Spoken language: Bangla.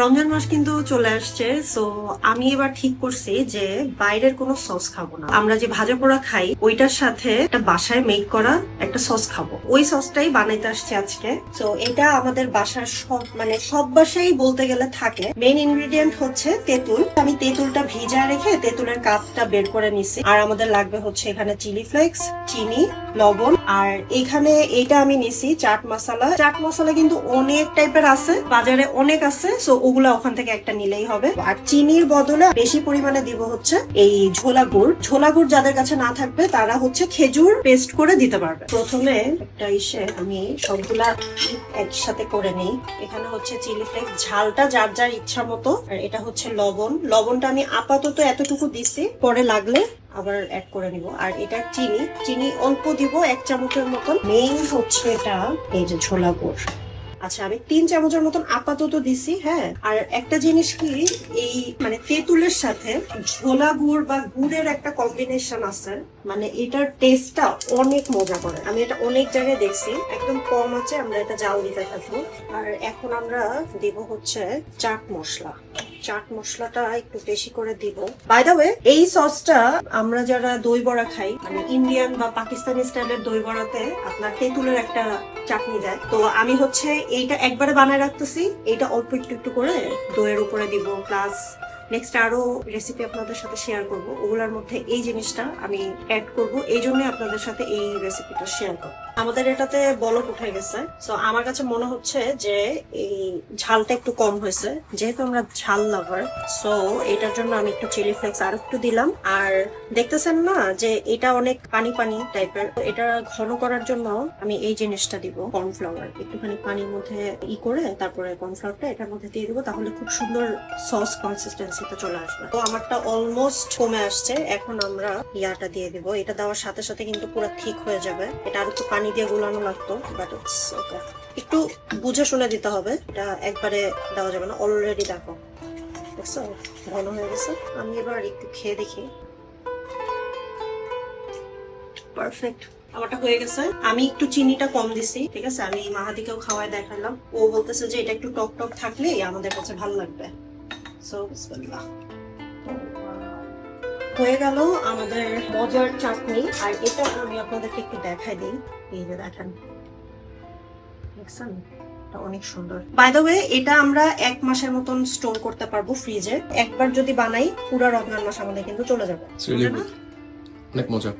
রমজান মাস কিন্তু চলে আসছে সো আমি এবার ঠিক করছি যে বাইরের কোনো সস খাব না। আমরা যে ভাজা পোড়া খাই, ওইটার সাথে একটা বাসায় মেক করা একটা সস খাব। ওই সসটাই বানাইতে আসছে আজকে। তো এটা আমাদের বাসার সব মানে সব বাসায় বলতে গেলে থাকে। মেইন ইনগ্রেডিয়েন্ট হচ্ছে তেঁতুল। আমি তেঁতুলটা ভিজা রেখে তেঁতুলের কাপটা বের করে নিছি। আর আমাদের লাগবে হচ্ছে এখানে চিলি ফ্লেক্স, চিনি, লবণ। আর এখানে এইটা আমি নিছি চাট মশলা। চাট মশলা কিন্তু অনেক টাইপের আছে, বাজারে অনেক আছে সো ওগুলা ওখান থেকে একটা নিলেই হবে। আর চিনির বদলে বেশি পরিমাণে দিব হচ্ছে এই ঝোলা গুড়। ঝোলা গুড় যাদের কাছে না থাকবে, তারা হচ্ছে খেজুর পেস্ট করে দিতে পারবে। প্রথমে একটা ইসে আমি সবগুলা একসাথে করে নেই। এখানে হচ্ছে চিলি ফ্লেক্স। ঝালটা যার যার ইচ্ছা মতো। আর এটা হচ্ছে লবণ। লবণটা আমি আপাতত এতটুকু দিছি, পরে লাগলে আবার অ্যাড করে নিব। আর এটা চিনি। চিনি অল্প দিব এক চামচের মতন। মেইন হচ্ছে এটা এই যে ছোলা গুড়। আচ্ছা আমি তিন চামচের মতন আপাতত দিছি হ্যাঁ? আর একটা জিনিস কি, এই মানে তেঁতুলের সাথে ঝোলা গুড় বা গুড়ের একটা কম্বিনেশন আছে মানে এটার টেস্টটা অনেক মজা করে। আমি এটা অনেক জায়গায় দেখছি, একদম কম আছে, আমরা এটা জাল দিতে থাকব। আর এখন আমরা দেব হচ্ছে চাট মশলা। চাট মশলাটা একটু বেশি করে দিব। বাই দ্য ওয়ে এই সসটা আমরা যারা দই বড়া খাই মানে ইন্ডিয়ান বা পাকিস্তানি স্টাইলের দই বড়াতে আপনার তেঁতুলের একটা চাটনি দেয়। তো আমি হচ্ছে এইটা একবারে বানায় রাখতেছি, এইটা অল্প একটু একটু করে দইয়ের উপরে দিব প্লাস নেক্সট আরও রেসিপি আপনাদের সাথে শেয়ার করব। ওগুলোর মধ্যে এই জিনিসটা আমি অ্যাড করব। এই জন্য আপনাদের সাথে এই রেসিপিটা শেয়ার করব। আমাদের এটাতে বলক উঠে গেছে। তো আমার কাছে মনে হচ্ছে যে এই ঝালটা একটু কম হয়েছে। যেহেতু আমরা ঝাল লাভার সো এটার জন্য আমি একটু চিলি ফ্লেক্স আর একটু দিলাম। আর দেখতেছেন না যে এটা অনেক পানি পানি টাইপের এটা ঘন করার জন্য আমি এই জিনিসটা দিব কর্নফ্লাওয়ার একটুখানি পানির মধ্যে ই করে তারপরে কর্নফ্লাওয়ারটা এটার মধ্যে দিয়ে দিব, তাহলে খুব সুন্দর সস কনসিস্টেন্সিতে চলে আসবে। তো আমারটা অলমোস্ট কমে আসছে। এখন আমরা ইয়াটা দিয়ে দিব। এটা দেওয়ার সাথে সাথে কিন্তু পুরো ঠিক হয়ে যাবে। এটা আর একটু পানি দিয়ে গুলানো লাগতো বাট ইটস ওকে একটু বুঝে শুনে দিতে হবে। এটা একবারে দেওয়া যাবে না। অলরেডি দেখো। দেখছ? ঘন হয়ে গেছে। আমি এবার একটু খেয়ে দেখি। পারফেক্ট আমারটা হয়ে গেছে। আমি একটু চিনিটা কম দিছি। ঠিক আছে? আমি মাহাদিকেও খাওয়ায় দেখালাম। ও বলতেছে যে এটা একটু টক টক থাকলেই আমাদের কাছে ভালো লাগবে। সো বিসমিল্লাহ হয়ে গেল আমাদের মজার চাটনি। আর এটা আমি আপনাদেরকে একটু দেখাই দিই। এই যে দেখেন। দেখছেন? অনেক সুন্দর। বাই দ্য ওয়ে এটা আমরা এক মাসের মতন স্টোর করতে পারব ফ্রিজে একবার যদি বানাই পুরো রমজান মাস আমাদের কিন্তু চলে যাবে। অনেক মজা।